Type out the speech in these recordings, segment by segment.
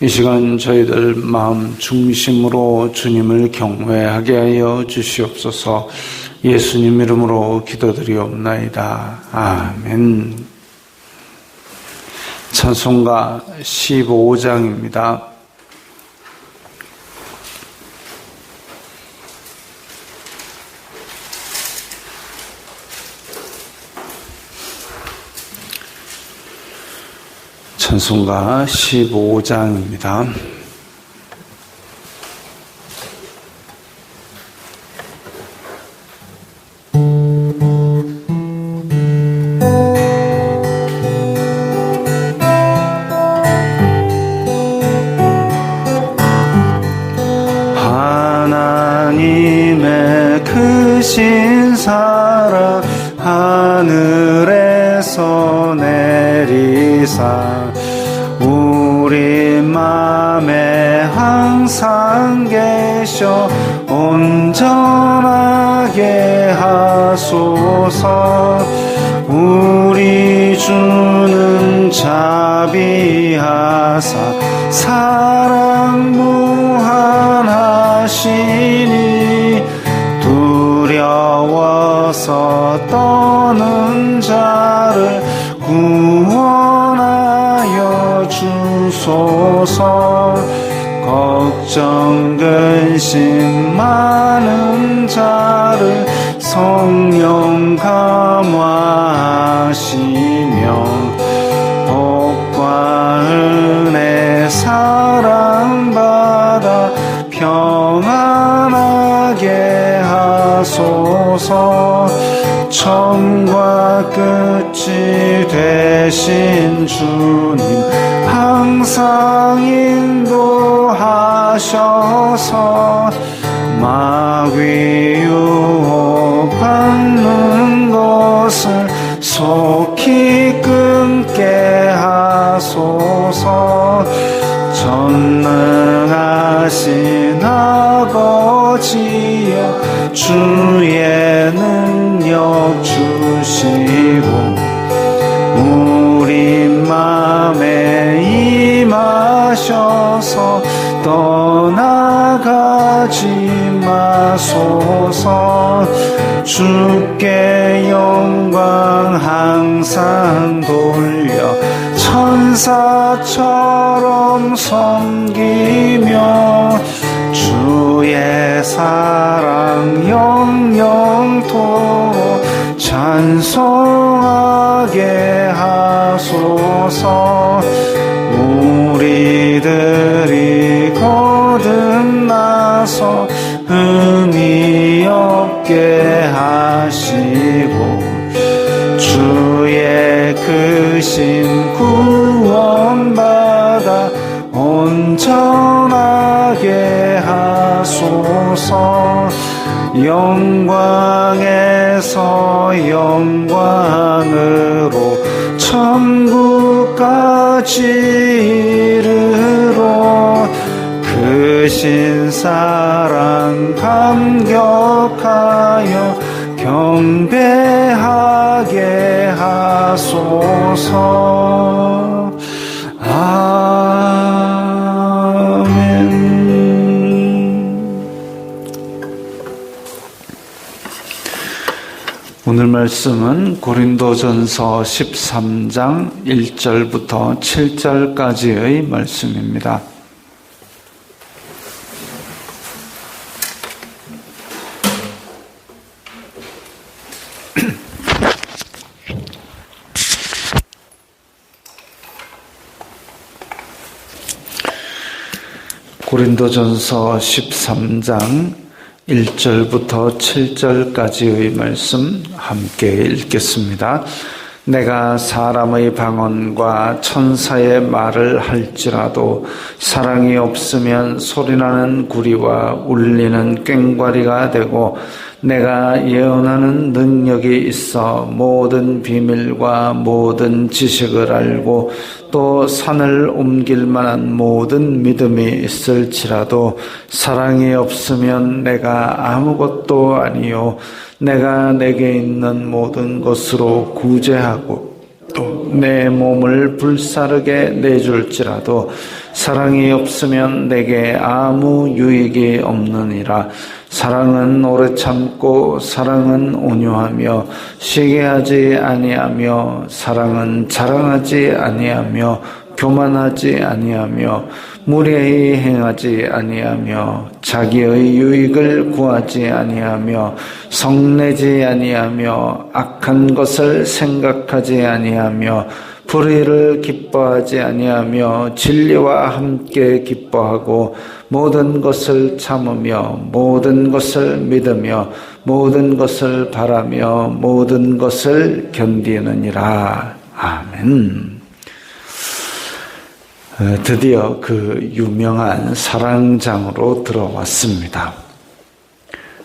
이 시간 저희들 마음 중심으로 주님을 경외하게 하여 주시옵소서 예수님 이름으로 기도드리옵나이다. 아멘. 찬송가 15장입니다. 찬송가 15장입니다. 걱정 근심 많은 자를 성령 감화하시며 복과 은혜 사랑받아 평안하게 하소서. 처음과 끝이 되신 주님 항상 인도 하셔서 마귀 유혹받는 것을 속히 끊게 하소서. 전능하신 아버지여 주의 주께 영광 항상 돌려. 천사처럼 섬기며 주의 사랑 영영토록 찬송하게 하소서. 우리들 하게 하소서. 영광에서 영광으로 천국까지 이르러 크신 사랑 감격하여 경배하게 하소서 말씀은 고린도전서 13장 1절부터 7절까지의 말씀입니다. 고린도전서 13장 1절부터 7절까지의 말씀 함께 읽겠습니다. 내가 사람의 방언과 천사의 말을 할지라도 사랑이 없으면 소리나는 구리와 울리는 꽹과리가 되고 내가 예언하는 능력이 있어 모든 비밀과 모든 지식을 알고 또 산을 옮길 만한 모든 믿음이 있을지라도 사랑이 없으면 내가 아무것도 아니요. 내가 내게 있는 모든 것으로 구제하고 또 내 몸을 불사르게 내줄지라도 사랑이 없으면 내게 아무 유익이 없느니라 사랑은 오래 참고 사랑은 온유하며 쉬게 하지 아니하며 사랑은 자랑하지 아니하며 교만하지 아니하며 무례히 행하지 아니하며 자기의 유익을 구하지 아니하며 성내지 아니하며 악한 것을 생각하지 아니하며 불의를 기뻐하지 아니하며 진리와 함께 기뻐하고 모든 것을 참으며 모든 것을 믿으며 모든 것을 바라며 모든 것을 견디느니라. 아멘. 어, 드디어 그 유명한 사랑장으로 들어왔습니다.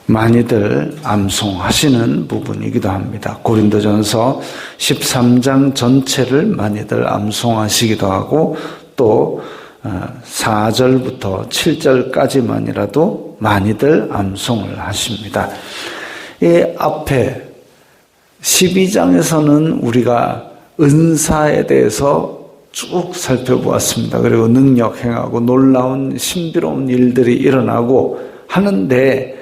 많이들 암송하시는 부분이기도 합니다. 고린도전서 13장 전체를 많이들 암송하시기도 하고 또 4절부터 어, 7절까지만이라도 많이들 암송을 하십니다. 이 앞에 12장에서는 우리가 은사에 대해서 쭉 살펴보았습니다. 그리고 능력 행하고 놀라운 신비로운 일들이 일어나고 하는데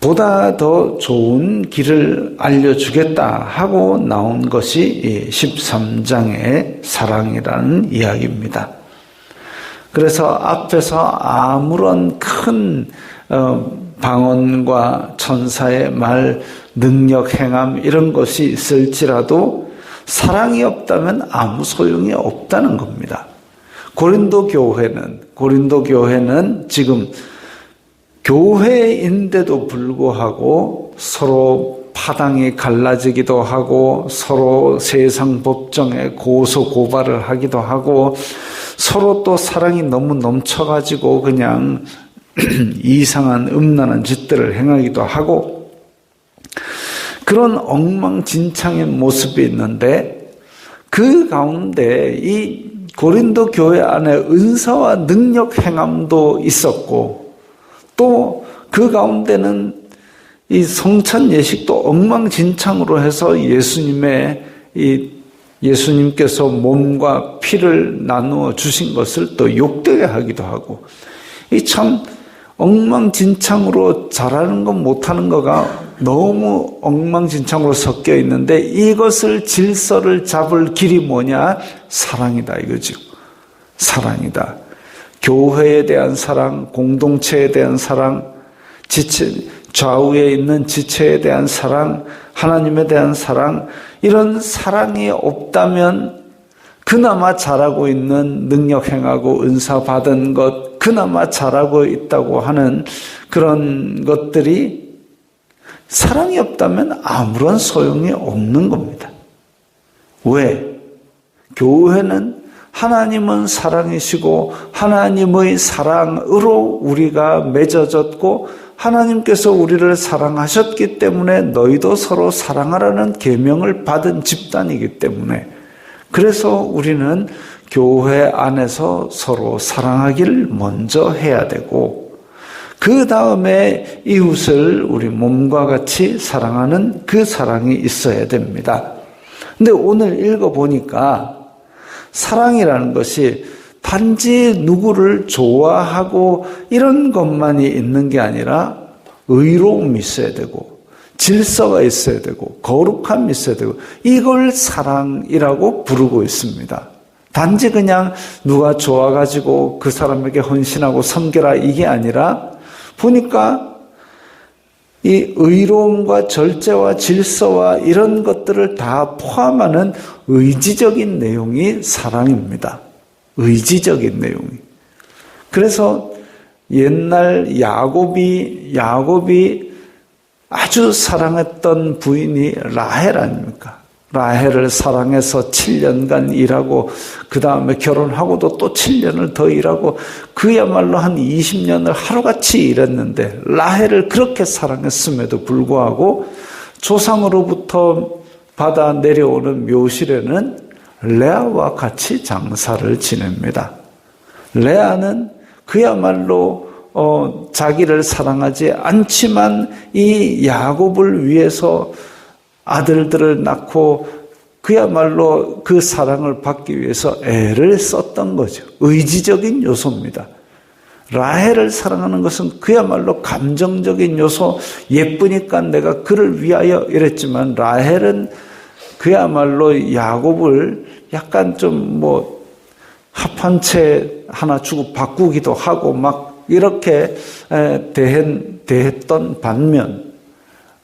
보다 더 좋은 길을 알려주겠다 하고 나온 것이 13장의 사랑이라는 이야기입니다. 그래서 앞에서 아무런 큰 어, 방언과 천사의 말, 능력, 행함 이런 것이 있을지라도 사랑이 없다면 아무 소용이 없다는 겁니다. 고린도 교회는 고린도 교회는 지금 교회인데도 불구하고 서로 파당이 갈라지기도 하고 서로 세상 법정에 고소 고발을 하기도 하고 서로 또 사랑이 너무 넘쳐가지고 그냥 이상한 음란한 짓들을 행하기도 하고 그런 엉망진창의 모습이 있는데 그 가운데 이 고린도 교회 안에 은사와 능력 행함도 있었고 또 그 가운데는 이 성찬 예식도 엉망진창으로 해서 예수님의 이 예수님께서 몸과 피를 나누어 주신 것을 또 욕되게 하기도 하고 이 참 엉망진창으로 잘하는 것 못하는 거가 너무 엉망진창으로 섞여 있는데 이것을 질서를 잡을 길이 뭐냐? 사랑이다 이거죠. 사랑이다. 교회에 대한 사랑, 공동체에 대한 사랑, 지체, 좌우에 있는 지체에 대한 사랑, 하나님에 대한 사랑, 이런 사랑이 없다면 그나마 잘하고 있는 능력 행하고 은사 받은 것, 그나마 잘하고 있다고 하는 그런 것들이 사랑이 없다면 아무런 소용이 없는 겁니다. 왜? 교회는 하나님은 사랑이시고 하나님의 사랑으로 우리가 맺어졌고 하나님께서 우리를 사랑하셨기 때문에 너희도 서로 사랑하라는 계명을 받은 집단이기 때문에 그래서 우리는 교회 안에서 서로 사랑하기를 먼저 해야 되고 그 다음에 이웃을 우리 몸과 같이 사랑하는 그 사랑이 있어야 됩니다. 근데 오늘 읽어보니까 사랑이라는 것이 단지 누구를 좋아하고 이런 것만이 있는 게 아니라 의로움이 있어야 되고 질서가 있어야 되고 거룩함이 있어야 되고 이걸 사랑이라고 부르고 있습니다. 단지 그냥 누가 좋아가지고 그 사람에게 헌신하고 섬겨라 이게 아니라 보니까 이 의로움과 절제와 질서와 이런 것들을 다 포함하는 의지적인 내용이 사랑입니다. 의지적인 내용이. 그래서 옛날 야곱이 야곱이 아주 사랑했던 부인이 라헬 아닙니까? 라헬을 사랑해서 7년간 일하고 그 다음에 결혼하고도 또 7년을 더 일하고 그야말로 한 20년을 하루같이 일했는데 라헬을 그렇게 사랑했음에도 불구하고 조상으로부터 받아 내려오는 묘실에는 레아와 같이 장사를 지냅니다. 레아는 그야말로 어, 자기를 사랑하지 않지만 이 야곱을 위해서 아들들을 낳고 그야말로 그 사랑을 받기 위해서 애를 썼던 거죠. 의지적인 요소입니다. 라헬을 사랑하는 것은 그야말로 감정적인 요소, 예쁘니까 내가 그를 위하여 이랬지만 라헬은 그야말로 야곱을 약간 좀 뭐 합한 채 하나 주고 바꾸기도 하고 막 이렇게 대했던 반면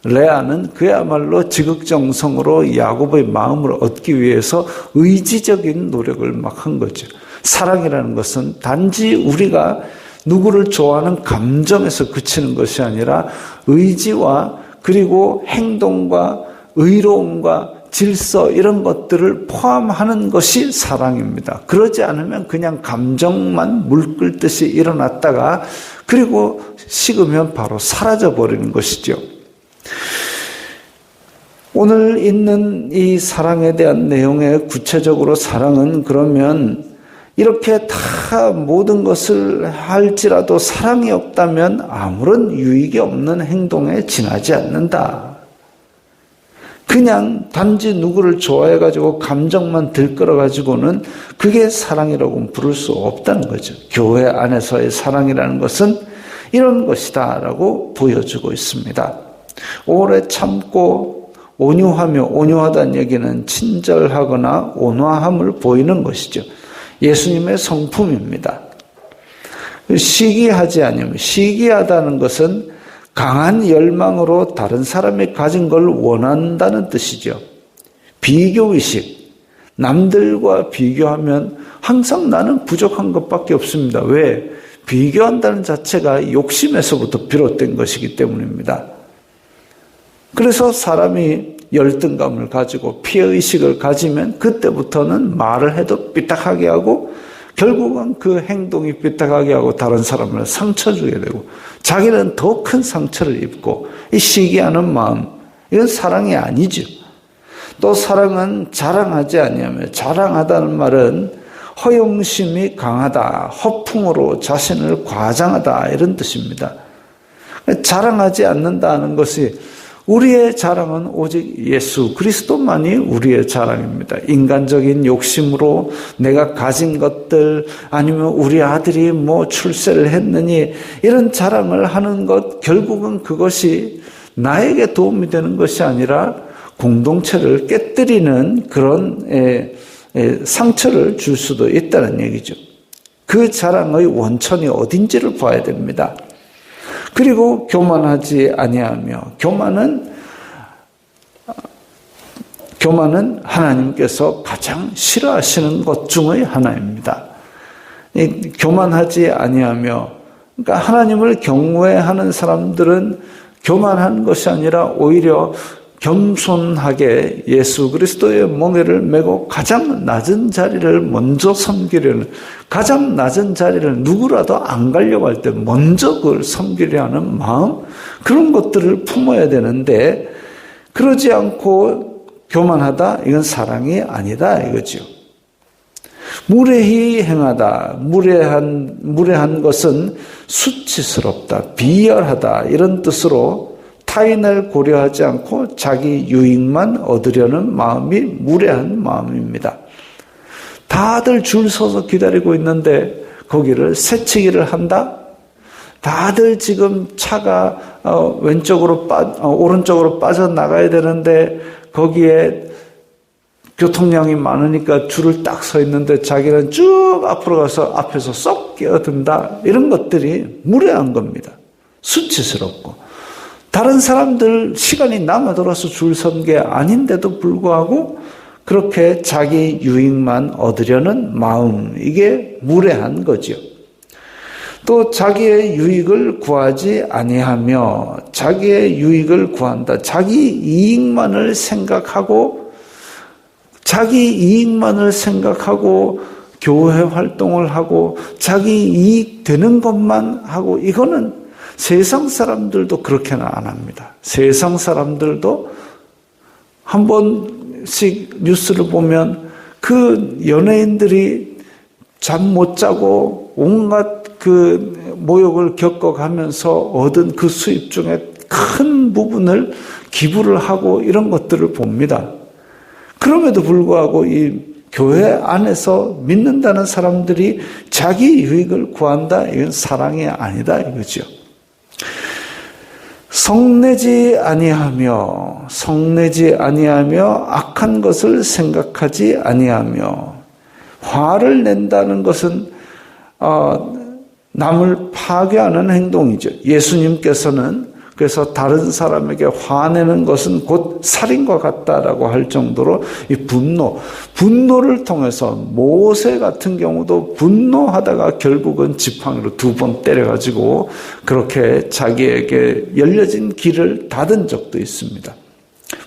레아는 그야말로 지극정성으로 야곱의 마음을 얻기 위해서 의지적인 노력을 막 한 거죠. 사랑이라는 것은 단지 우리가 누구를 좋아하는 감정에서 그치는 것이 아니라 의지와 그리고 행동과 의로움과 질서 이런 것들을 포함하는 것이 사랑입니다. 그러지 않으면 그냥 감정만 물 끓듯이 일어났다가 그리고 식으면 바로 사라져 버리는 것이죠. 오늘 있는 이 사랑에 대한 내용의 구체적으로 사랑은 그러면 이렇게 다 모든 것을 할지라도 사랑이 없다면 아무런 유익이 없는 행동에 지나지 않는다. 그냥 단지 누구를 좋아해가지고 감정만 들끓어가지고는 그게 사랑이라고 부를 수 없다는 거죠. 교회 안에서의 사랑이라는 것은 이런 것이다라고 보여주고 있습니다. 오래 참고 온유하며 온유하다는 얘기는 친절하거나 온화함을 보이는 것이죠. 예수님의 성품입니다. 시기하지 않으면 시기하다는 것은 강한 열망으로 다른 사람이 가진 걸 원한다는 뜻이죠. 비교의식. 남들과 비교하면 항상 나는 부족한 것밖에 없습니다. 왜? 비교한다는 자체가 욕심에서부터 비롯된 것이기 때문입니다. 그래서 사람이 열등감을 가지고 피해의식을 가지면 그때부터는 말을 해도 삐딱하게 하고 결국은 그 행동이 삐딱하게 하고 다른 사람을 상처 주게 되고 자기는 더 큰 상처를 입고 이 시기하는 마음 이건 사랑이 아니죠. 또 사랑은 자랑하지 아니하며 자랑하다는 말은 허용심이 강하다, 허풍으로 자신을 과장하다 이런 뜻입니다. 자랑하지 않는다는 것이 우리의 자랑은 오직 예수 그리스도만이 우리의 자랑입니다. 인간적인 욕심으로 내가 가진 것들 아니면 우리 아들이 뭐 출세를 했느니 이런 자랑을 하는 것 결국은 그것이 나에게 도움이 되는 것이 아니라 공동체를 깨뜨리는 그런 상처를 줄 수도 있다는 얘기죠. 그 자랑의 원천이 어딘지를 봐야 됩니다. 그리고 교만하지 아니하며 교만은 교만은 하나님께서 가장 싫어하시는 것 중의 하나입니다. 교만하지 아니하며 그러니까 하나님을 경외하는 사람들은 교만한 것이 아니라 오히려 겸손하게 예수 그리스도의 멍에를 메고 가장 낮은 자리를 먼저 섬기려는 가장 낮은 자리를 누구라도 안 가려고 할 때 먼저 그걸 섬기려 하는 마음 그런 것들을 품어야 되는데 그러지 않고 교만하다 이건 사랑이 아니다 이거죠. 무례히 행하다 무례한 무례한 것은 수치스럽다 비열하다 이런 뜻으로 타인을 고려하지 않고 자기 유익만 얻으려는 마음이 무례한 마음입니다. 다들 줄 서서 기다리고 있는데 거기를 새치기를 한다? 다들 지금 차가 어, 왼쪽으로 빠, 어, 오른쪽으로 빠져나가야 되는데 거기에 교통량이 많으니까 줄을 딱 서 있는데 자기는 쭉 앞으로 가서 앞에서 쏙 끼어든다. 이런 것들이 무례한 겁니다. 수치스럽고. 다른 사람들 시간이 남아 돌아서 줄 선 게 아닌데도 불구하고 그렇게 자기 유익만 얻으려는 마음, 이게 무례한 거죠. 또 자기의 유익을 구하지 아니하며 자기의 유익을 구한다. 자기 이익만을 생각하고 자기 이익만을 생각하고 교회 활동을 하고 자기 이익 되는 것만 하고 이거는 세상 사람들도 그렇게는 안 합니다. 세상 사람들도 한 번씩 뉴스를 보면 그 연예인들이 잠 못 자고 온갖 그 모욕을 겪어가면서 얻은 그 수입 중에 큰 부분을 기부를 하고 이런 것들을 봅니다. 그럼에도 불구하고 이 교회 안에서 믿는다는 사람들이 자기 유익을 구한다? 이건 사랑이 아니다 이거죠. 성내지 아니하며 성내지 아니하며 악한 것을 생각하지 아니하며 화를 낸다는 것은 어, 남을 파괴하는 행동이죠. 예수님께서는 그래서 다른 사람에게 화내는 것은 곧 살인과 같다라고 할 정도로 이 분노, 분노를 통해서 모세 같은 경우도 분노하다가 결국은 지팡이로 두 번 때려가지고 그렇게 자기에게 열려진 길을 닫은 적도 있습니다.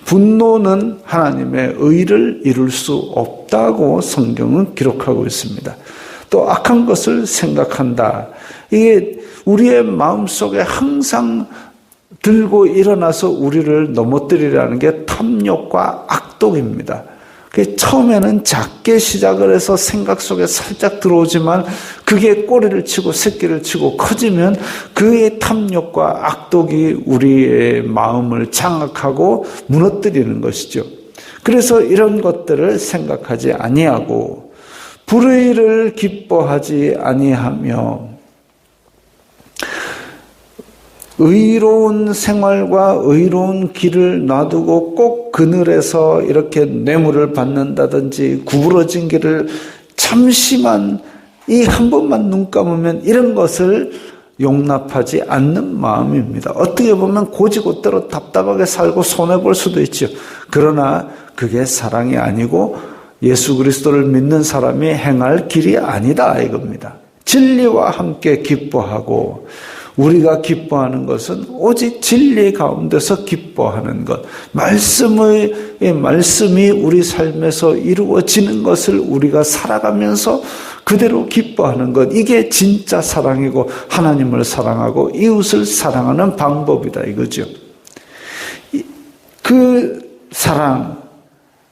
분노는 하나님의 의를 이룰 수 없다고 성경은 기록하고 있습니다. 또 악한 것을 생각한다. 이게 우리의 마음 속에 항상 들고 일어나서 우리를 넘어뜨리라는 게 탐욕과 악독입니다. 처음에는 작게 시작을 해서 생각 속에 살짝 들어오지만 그게 꼬리를 치고 새끼를 치고 커지면 그의 탐욕과 악독이 우리의 마음을 장악하고 무너뜨리는 것이죠. 그래서 이런 것들을 생각하지 아니하고 불의를 기뻐하지 아니하며 의로운 생활과 의로운 길을 놔두고 꼭 그늘에서 이렇게 뇌물을 받는다든지 구부러진 길을 잠시만 이 한 번만 눈 감으면 이런 것을 용납하지 않는 마음입니다. 어떻게 보면 고지고대로 답답하게 살고 손해볼 수도 있죠. 그러나 그게 사랑이 아니고 예수 그리스도를 믿는 사람이 행할 길이 아니다 이겁니다. 진리와 함께 기뻐하고 우리가 기뻐하는 것은 오직 진리 가운데서 기뻐하는 것. 말씀의 말씀이 우리 삶에서 이루어지는 것을 우리가 살아가면서 그대로 기뻐하는 것. 이게 진짜 사랑이고 하나님을 사랑하고 이웃을 사랑하는 방법이다 이거죠. 그 사랑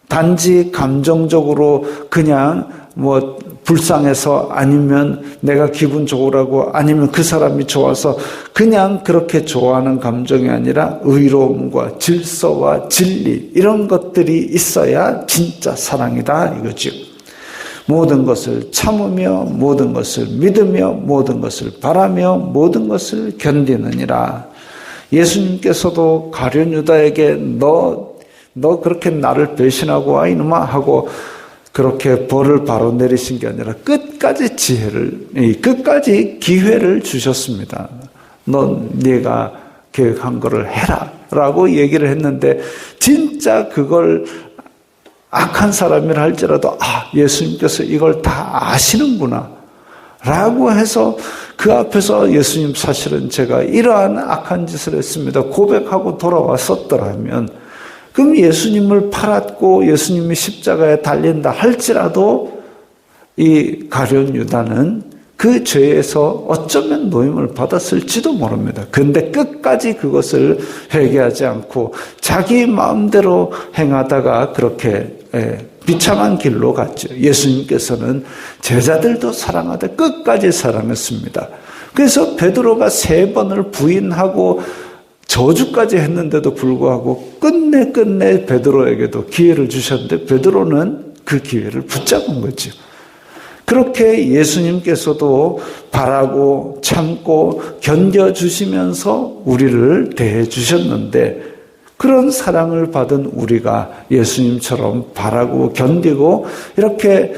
단지 감정적으로 그냥 뭐 불쌍해서 아니면 내가 기분 좋으라고 아니면 그 사람이 좋아서 그냥 그렇게 좋아하는 감정이 아니라 의로움과 질서와 진리 이런 것들이 있어야 진짜 사랑이다 이거죠. 모든 것을 참으며 모든 것을 믿으며 모든 것을 바라며 모든 것을 견디느니라. 예수님께서도 가룟 유다에게 너, 너 그렇게 나를 배신하고 와 이놈아 하고 그렇게 벌을 바로 내리신 게 아니라 끝까지 지혜를, 끝까지 기회를 주셨습니다. 넌 네가 계획한 거를 해라. 라고 얘기를 했는데, 진짜 그걸 악한 사람이라 할지라도, 아, 예수님께서 이걸 다 아시는구나. 라고 해서 그 앞에서 예수님 사실은 제가 이러한 악한 짓을 했습니다. 고백하고 돌아왔었더라면, 그럼 예수님을 팔았고 예수님이 십자가에 달린다 할지라도 이 가룟 유다는 그 죄에서 어쩌면 노임을 받았을지도 모릅니다. 근데 끝까지 그것을 회개하지 않고 자기 마음대로 행하다가 그렇게 예, 비참한 길로 갔죠. 예수님께서는 제자들도 사랑하되 끝까지 사랑했습니다. 그래서 베드로가 세 번을 부인하고 저주까지 했는데도 불구하고 끝내 끝내 베드로에게도 기회를 주셨는데 베드로는 그 기회를 붙잡은 거죠. 그렇게 예수님께서도 바라고 참고 견뎌주시면서 우리를 대해주셨는데 그런 사랑을 받은 우리가 예수님처럼 바라고 견디고 이렇게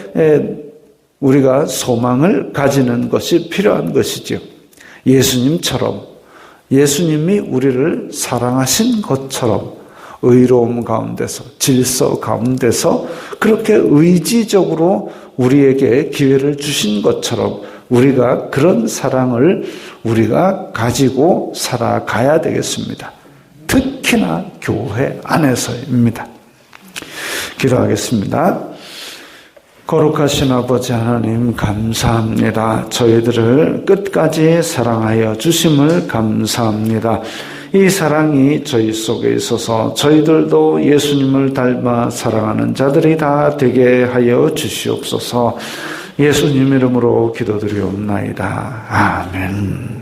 우리가 소망을 가지는 것이 필요한 것이죠. 예수님처럼 예수님이 우리를 사랑하신 것처럼 의로움 가운데서 질서 가운데서 그렇게 의지적으로 우리에게 기회를 주신 것처럼 우리가 그런 사랑을 우리가 가지고 살아가야 되겠습니다. 특히나 교회 안에서입니다. 기도하겠습니다. 거룩하신 아버지 하나님 감사합니다. 저희들을 끝까지 사랑하여 주심을 감사합니다. 이 사랑이 저희 속에 있어서 저희들도 예수님을 닮아 사랑하는 자들이 다 되게 하여 주시옵소서 예수님 이름으로 기도드리옵나이다. 아멘.